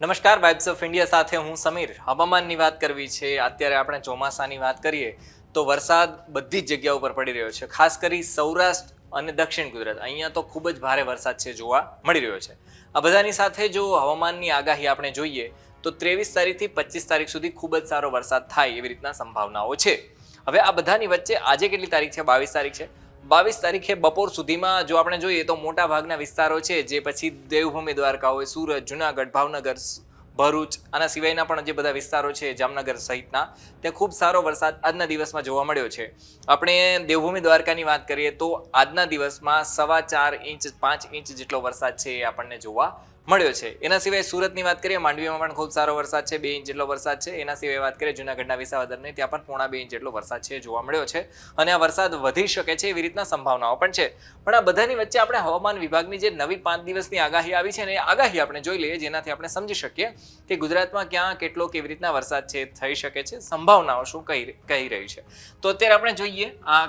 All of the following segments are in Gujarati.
નમસ્કાર વાઇબ્સ ઓફ ઇન્ડિયા સાથે હું સમીર. હવામાનની વાત કરવી છે, અત્યારે આપણે ચોમાસાની વાત કરીએ, તો વરસાદ બધી જ જગ્યાઓ પર પડી રહ્યો છે. ખાસ કરી સૌરાષ્ટ્ર અને દક્ષિણ ગુજરાત. અહીંયા તો ખૂબ જ ભારે વરસાદ છે જોવા મળી રહ્યો છે. આ બધાની સાથે જો હવામાનની આગાહી આપણે જોઈએ, તો ત્રેવીસ તારીખથી પચીસ તારીખ સુધી ખૂબ જ સારો વરસાદ થાય એવી રીતના સંભાવનાઓ છે. હવે આ બધાની વચ્ચે આજે કેટલી તારીખ છે? બાવીસ તારીખ છે. બાવીસ તારીખે બપોર સુધીમાં જો આપણે જોઈએ તો મોટા ભાગના વિસ્તારો છે, જે પછી દેવભૂમિ દ્વારકા હોય, સુરત, જુનાગઢ, ભાવનગર ભરૂચ આના સિવાયના પણ જે બધા વિસ્તારો છે, જામનગર સહિતના ત્યાં ખૂબ સારો વરસાદ આજના દિવસમાં જોવા મળ્યો છે. આપણે દેવભૂમિ દ્વારકાની વાત કરીએ તો આજના દિવસમાં સવા ચાર ઇંચ, પાંચ ઇંચ જેટલો વરસાદ છે એ આપણને જોવા મળ્યો છે. એના સિવાય સુરતની વાત કરીએ, માંડવીમાં પણ ખૂબ સારો વરસાદ છે, બે ઇંચ જેટલો વરસાદ છે. એના સિવાય વાત કરીએ, જુનાગઢના વિસાવદરને, ત્યાં પણ પોણા બે ઇંચ જેટલો વરસાદ છે જોવા મળ્યો છે. અને આ વરસાદ વધી શકે છે એવી રીતના સંભાવનાઓ પણ છે. પણ આ બધાની વચ્ચે આપણે હવામાન વિભાગની જે નવી પાંચ દિવસની આગાહી આવી છે ને એ આગાહી આપણે જોઈ લઈએ, જેનાથી આપણે સમજી શકીએ કે ગુજરાતમાં ક્યાં કેટલો કેવી રીતના વરસાદ છે, થઈ શકે છે, સંભાવનાઓ શું કહી કહી રહી છે. તો અત્યારે આપણે જોઈએ, આ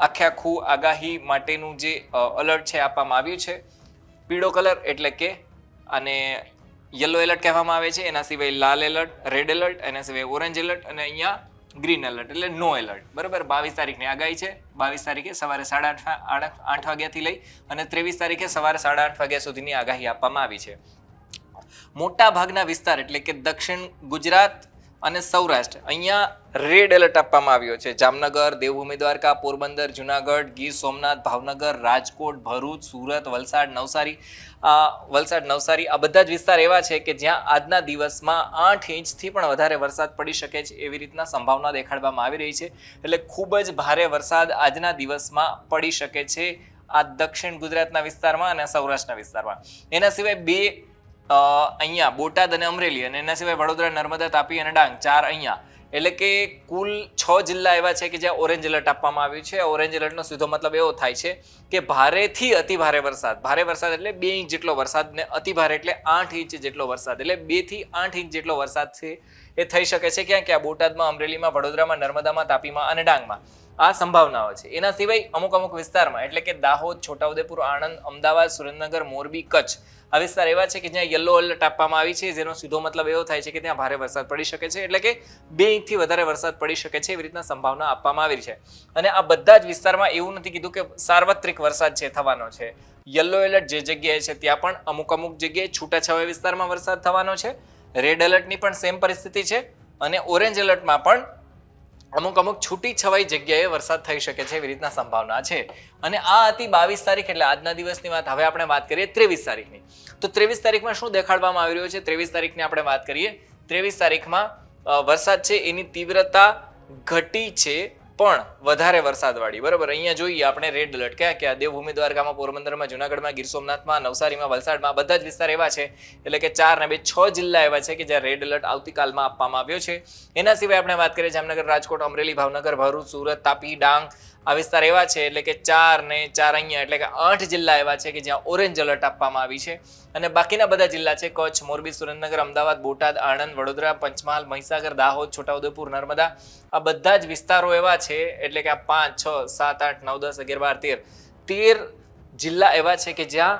આખે આખું આગાહી માટેનું જે અલર્ટ છે આપવામાં આવ્યું છે. પીળો કલર એટલે કે અને યલો એલર્ટ કહેવામાં આવે છે. એના સિવાય લાલ એલર્ટ રેડ એલર્ટ એના સિવાય ઓરેન્જ એલર્ટ અને અહીંયા ગ્રીન એલર્ટ એટલે નો એલર્ટ બરાબર? બાવીસ તારીખની આગાહી છે. બાવીસ તારીખે સવારે સાડા આઠ આઠ વાગ્યાથી લઈ અને ત્રેવીસ તારીખે સવારે સાડા આઠ વાગ્યા સુધીની આગાહી આપવામાં આવી છે. મોટા ભાગના વિસ્તાર એટલે કે દક્ષિણ ગુજરાત અને સૌરાષ્ટ્ર. અહીંયા રેડ એલર્ટ આપવામાં આવ્યો છે. જામનગર દેવભૂમિ દ્વારકા પોરબંદર જુનાગઢ, ગીર સોમનાથ, ભાવનગર, રાજકોટ, ભરૂચ, સુરત, વલસાડ, નવસારી. વલસાડ, નવસારી આ બધા જ વિસ્તાર એવા છે કે જ્યાં આજના દિવસમાં આઠ ઇંચથી પણ વધારે વરસાદ પડી શકે છે એવી રીતના સંભાવના દેખાડવામાં આવી રહી છે. એટલે ખૂબ જ ભારે વરસાદ આજના દિવસમાં પડી શકે છે આ દક્ષિણ ગુજરાતના વિસ્તારમાં અને સૌરાષ્ટ્રના વિસ્તારમાં. એના સિવાય બે અહીંયા બોટાદ અને અમરેલી અને એના સિવાય વડોદરા, નર્મદા, તાપી અને ડાંગ ચાર અહીંયા. એટલે કે કુલ છ જિલ્લા એવા છે કે જ્યાં ઓરેન્જ એલર્ટ આપવામાં આવ્યું છે. ઓરેન્જ એલર્ટનો સીધો મતલબ એવો થાય છે કે ભારેથી અતિ ભારે વરસાદ. ભારે વરસાદ એટલે બે ઇંચ જેટલો વરસાદ ને અતિ ભારે એટલે આઠ ઇંચ જેટલો વરસાદ. એટલે બેથી આઠ ઇંચ જેટલો વરસાદ છે એ થઈ શકે છે ક્યાં? ક્યાં બોટાદમાં, અમરેલીમાં, વડોદરામાં, નર્મદામાં, તાપીમાં અને ડાંગમાં. આ સંભાવનાઓ છે. એના સિવાય અમુક અમુક વિસ્તારમાં, એટલે કે દાહોદ, છોટાઉદેપુર, આણંદ, અમદાવાદ, સુરેન્દ્રનગર, મોરબી, કચ્છ આ વિસ્તાર એવા છે કે જ્યાં યલો એલર્ટ આપવામાં આવી છે, જેનો સીધો મતલબ એવો થાય છે કે ત્યાં ભારે વરસાદ પડી શકે છે, એટલે કે બે ઇંચથી વધારે વરસાદ પડી શકે છે એવી રીતના સંભાવના આપવામાં આવી છે. અને આ બધા જ વિસ્તારમાં એવું નથી કીધું કે સાર્વત્રિક વરસાદ છે, થવાનો છે. યલો એલર્ટ જે જગ્યાએ છે, ત્યાં પણ અમુક અમુક જગ્યાએ છૂટાછવાયા વિસ્તારમાં વરસાદ થવાનો છે. રેડ એલર્ટની પણ સેમ પરિસ્થિતિ છે. અને ઓરેન્જ એલર્ટમાં પણ અમુક અમુક છૂટી છવાઈ જગ્યાએ વરસાદ થઈ શકે છે એવી રીતના સંભાવના છે. અને આ હતી બાવીસ તારીખ એટલે આજના દિવસની વાત. હવે આપણે વાત કરીએ ત્રેવીસ તારીખની. તો ત્રેવીસ તારીખમાં શું દેખાડવામાં આવી રહ્યું છે? ત્રેવીસ તારીખની આપણે વાત કરીએ. ત્રેવીસ તારીખમાં વરસાદ છે, એની તીવ્રતા ઘટી છે. પણ વધારે વરસાદવાળી. બરાબર? અહીંયા જોઈએ આપણે રેડ એલર્ટ કયા? ક્યાં? દેવભૂમિ દ્વારકામાં, પોરબંદરમાં, જુનાગઢમાં ગીર સોમનાથમાં નવસારીમાં, વલસાડમાં બધા જ વિસ્તાર એવા છે. એટલે કે ચાર ને બે છ જિલ્લા એવા છે કે જ્યાં રેડ એલર્ટ આવતીકાલમાં આપવામાં આવ્યો છે. એના સિવાય આપણે વાત કરીએ જામનગર, રાજકોટ, અમરેલી, ભાવનગર, ભરૂચ, સુરત, તાપી, ડાંગ આ વિસ્તાર એવા છે એટલે કે ચાર ને ચાર અહીંયા, એટલે કે આઠ જિલ્લા એવા છે કે જ્યાં ઓરેન્જ એલર્ટ આપવામાં આવી છે. અને બાકીના બધા જિલ્લા છે, કચ્છ, મોરબી, સુરેન્દ્રનગર, અમદાવાદ, બોટાદ, આણંદ, વડોદરા, પંચમહાલ, મહીસાગર, દાહોદ, છોટાઉદેપુર, નર્મદા, આ બધા જ વિસ્તારો એવા છે, એટલે કે આ પાંચ, છ, સાત, આઠ, નવ, દસ, અગિયાર, બાર, તેર તેર જિલ્લા એવા છે કે જ્યાં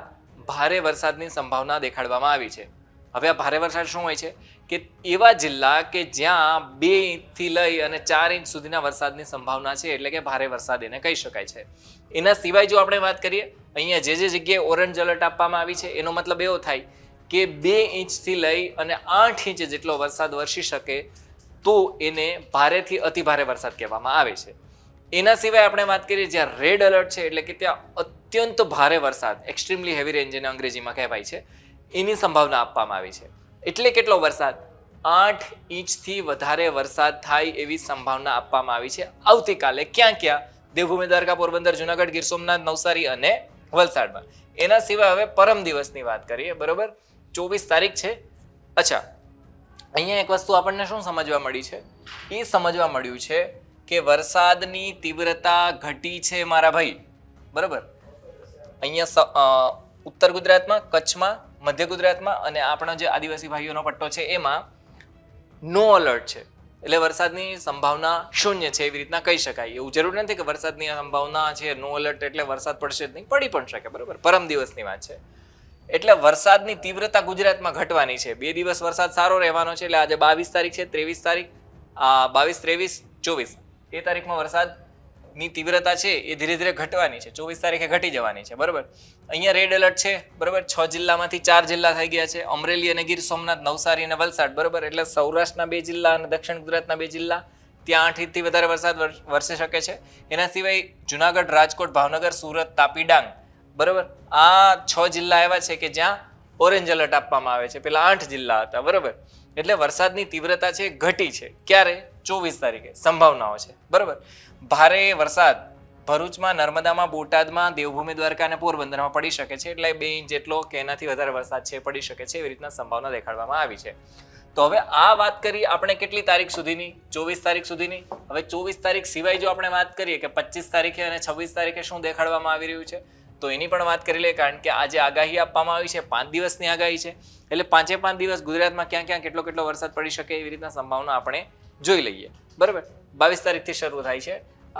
ભારે વરસાદની સંભાવના દેખાડવામાં આવી છે. હવે આ ભારે વરસાદ શું હોય છે? કે એવા જિલ્લા કે જ્યાં બે ઇંચથી લઈ અને ચાર ઇંચ સુધીના વરસાદની સંભાવના છે, એટલે કે ભારે વરસાદ એને કહી શકાય છે. એના સિવાય જો આપણે વાત કરીએ, અહીંયા જે જે જગ્યાએ ઓરેન્જ એલર્ટ આપવામાં આવી છે, એનો મતલબ એવો થાય કે બે ઇંચથી લઈ અને આઠ ઇંચ જેટલો વરસાદ વરસી શકે તો એને ભારેથી અતિ ભારે વરસાદ કહેવામાં આવે છે. એના સિવાય આપણે વાત કરીએ, જ્યાં રેડ એલર્ટ છે, એટલે કે ત્યાં અત્યંત ભારે વરસાદ, એક્સ્ટ્રીમલી હેવી રેન્જ એને અંગ્રેજીમાં કહેવાય છે, એની સંભાવના આપવામાં આવી છે. એટલે કેટલો વરસાદ? આઠ ઇંચથી વધારે વરસાદ થાય એવી સંભાવના આપવામાં આવી છે. આવતીકાલે ક્યાં ક્યાં? દેવભૂમિ દ્વારકા, પોરબંદર, જુનાગઢ, ગીર સોમનાથ, નવસારી અને વલસાડમાં. એના સિવાય હવે પરમ દિવસની વાત કરીએ, બરોબર? ચોવીસ તારીખ છે. અચ્છા, અહીંયા એક વસ્તુ આપણને શું સમજવા મળી છે? એ સમજવા મળ્યું છે કે વરસાદની તીવ્રતા ઘટી છે મારા ભાઈ. બરાબર? અહીંયા ઉત્તર ગુજરાતમાં, કચ્છમાં મધ્ય ગુજરાતમાં અને આપણા જે આદિવાસી ભાઈઓનો પટ્ટો છે, એમાં નો અલર્ટ છે. એટલે વરસાદની સંભાવના શૂન્ય છે, એવી રીતના કહી શકાય. એવું જરૂર નથી કે વરસાદની સંભાવના છે નો અલર્ટ એટલે વરસાદ પડશે જ નહીં, પડી પણ શકે, બરાબર? પરમ દિવસની વાત છે. એટલે વરસાદની તીવ્રતા ગુજરાતમાં ઘટવાની છે. બે દિવસ વરસાદ સારો રહેવાનો છે, એટલે આજે બાવીસ તારીખ છે, ત્રેવીસ તારીખ બાવીસ, ત્રેવીસ, ચોવીસ, એ તારીખમાં વરસાદની તીવ્રતા છે એ ધીરે ધીરે ઘટવાની છે. ચોવીસ તારીખે ઘટી જવાની છે. બરાબર? અહીંયા રેડ એલર્ટ છે. બરાબર? છ જિલ્લામાંથી ચાર જિલ્લા થઈ ગયા છે. અમરેલી અને ગીર સોમનાથ, નવસારી અને વલસાડ. બરાબર? એટલે સૌરાષ્ટ્રના બે જિલ્લા અને દક્ષિણ ગુજરાતના બે જિલ્લા ત્યાં આઠ ઇંચથી વધારે વરસાદ વરસી શકે છે. એના સિવાય જુનાગઢ, રાજકોટ, ભાવનગર, સુરત, તાપી ડાંગ. બરાબર? આ છ જિલ્લા એવા છે કે જ્યાં ઓરેન્જ એલર્ટ આપવામાં આવે છે. પેલા આઠ જિલ્લા હતા, બરાબર? એટલે વરસાદની તીવ્રતા છે, ઘટી છે. ક્યારે? ચોવીસ તારીખે. સંભાવનાઓ છે. બરાબર? ભારે વરસાદ ભરૂચમાં, નર્મદામાં, બોટાદમાં, દેવભૂમિ, દ્વારકા અને પોરબંદરમાં પડી શકે છે. એટલે બે ઇંચ જેટલો કે એનાથી વધારે વરસાદ છે, પડી શકે છે, એવી રીતના સંભાવના દેખાડવામાં આવી છે. તો હવે આ વાત કરી આપણે કેટલી તારીખ સુધીની? ચોવીસ તારીખ સુધીની? હવે ચોવીસ તારીખ સિવાય જો આપણે વાત કરીએ કે પચીસ તારીખે અને છવ્વીસ તારીખે શું દેખાડવામાં આવી રહ્યું છે? તો એની પણ વાત કરી લઈએ, કારણ કે આજે આગાહી આપવામાં આવી છે, પાંચ દિવસની આગાહી છે. એટલે પાંચે પાંચ દિવસ ગુજરાતમાં ક્યાં ક્યાં કેટલો કેટલો વરસાદ પડી શકે એવી રીતના સંભાવના આપણે જોઈ લઈએ. બરાબર? બાવીસ તારીખથી શરૂ થાય છે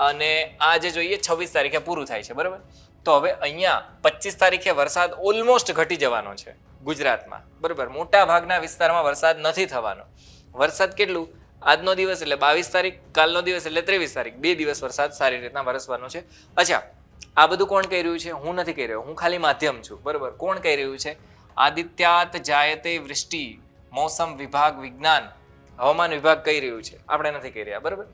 અને આજે જોઈએ છવ્વીસ તારીખે પૂરું થાય છે, બરાબર? તો હવે અહીંયા પચીસ તારીખે વરસાદ ઓલમોસ્ટ ઘટી જવાનો છે ગુજરાતમાં, બરાબર? મોટા ભાગના વિસ્તારમાં વરસાદ નથી થવાનો. વરસાદ કેટલું? આજનો દિવસ એટલે બાવીસ તારીખ, કાલનો દિવસ એટલે ત્રેવીસ તારીખ. બે દિવસ વરસાદ સારી રીતના વરસવાનો છે. અચ્છા આ બધું કોણ કહી રહ્યું છે? હું નથી કહી રહ્યો. હું ખાલી માધ્યમ છું. બરાબર? કોણ કહી રહ્યું છે? આદિત્યાત જાયતે વૃષ્ટિ, મોસમ વિભાગ વિજ્ઞાન, હવામાન વિભાગ કહી રહ્યું છે. આપણે નથી કહી રહ્યા. બરાબર?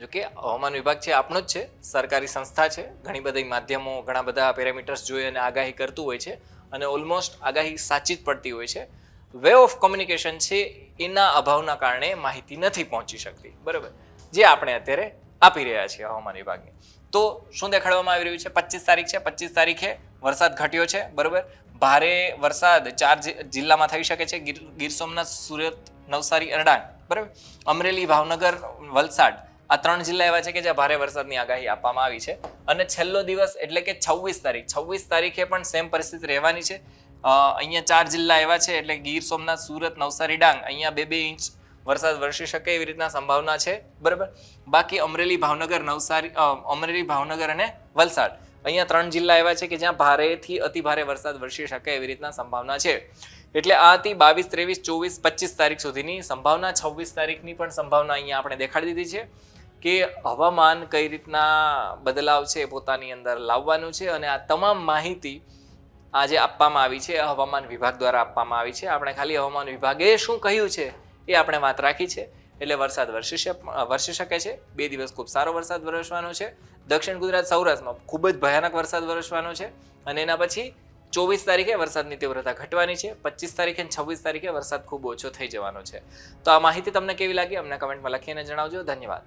જો કે હવામાન વિભાગ છે, આપણો જ છે. સરકારી સંસ્થા છે. ઘણી બધી માધ્યમો, ઘણા બધા પેરામીટર્સ જોઈ અને આગાહી કરતું હોય છે અને ઓલમોસ્ટ આગાહી સાચી જ પડતી હોય છે. વે ઓફ કોમ્યુનિકેશન છે, એના અભાવના કારણે માહિતી નથી પહોંચી શકતી. બરાબર? જે આપણે અત્યારે આપી રહ્યા છીએ હવામાન વિભાગની. તો શું દેખાડવામાં આવી રહ્યું છે? પચીસ તારીખ છે, પચીસ તારીખે વરસાદ ઘટ્યો છે, બરાબર? ભારે વરસાદ ચાર જિલ્લામાં થઈ શકે છે, ગીર ગીર સોમનાથ, સુરત, નવસારી અને ડાંગ બરાબર? અમરેલી, ભાવનગર, વલસાડ આ ત્રણ જિલ્લા એવા છે કે જ્યાં ભારે વરસાદની આગાહી આપવામાં આવી છે. અને છેલ્લો દિવસ એટલે કે છવ્વીસ તારીખ, છવ્વીસ તારીખે પણ સેમ પરિસ્થિતિ રહેવાની છે. અહીંયા ચાર જિલ્લા એવા છે એટલે ગીર સોમનાથ, સુરત, નવસારી, ડાંગ, અહીંયા બે બે ઇંચ વરસાદ વરસી શકે એવી રીતના સંભાવના છે, બરાબર? બાકી અમરેલી ભાવનગર, નવસારી અમરેલી ભાવનગર અને વલસાડ. અહીંયા ત્રણ જિલ્લા એવા છે કે જ્યાં ભારેથી અતિ ભારે વરસાદ વરસી શકે એવી રીતના સંભાવના છે. એટલે આ હતી બાવીસ, ત્રેવીસ, ચોવીસ, પચીસ તારીખ સુધીની સંભાવના. છવ્વીસ તારીખની પણ સંભાવના અહીંયા આપણે દેખાડી દીધી છે કે હવામાન કઈ રીતના બદલાવ છે પોતાની અંદર લાવવાનું છે અને આ તમામ માહિતી આજે આપવામાં આવી છે. હવામાન વિભાગ દ્વારા આપવામાં આવી છે. આપણે ખાલી હવામાન વિભાગે શું કહ્યું છે એ આપણે વાત રાખી છે. એટલે વરસાદ વરસી વરસી શકે છે. બે દિવસ ખૂબ સારો વરસાદ વરસવાનો છે. દક્ષિણ ગુજરાત સૌરાષ્ટ્રમાં ખૂબ જ ભયાનક વરસાદ વરસવાનો છે. અને એના પછી ચોવીસ તારીખે વરસાદની તીવ્રતા ઘટવાની છે. પચીસ તારીખે અને છવ્વીસ તારીખે વરસાદ ખૂબ ઓછો થઈ જવાનો છે. તો આ માહિતી તમને કેવી લાગી? અમને કમેન્ટમાં લખીને જણાવજો. ધન્યવાદ.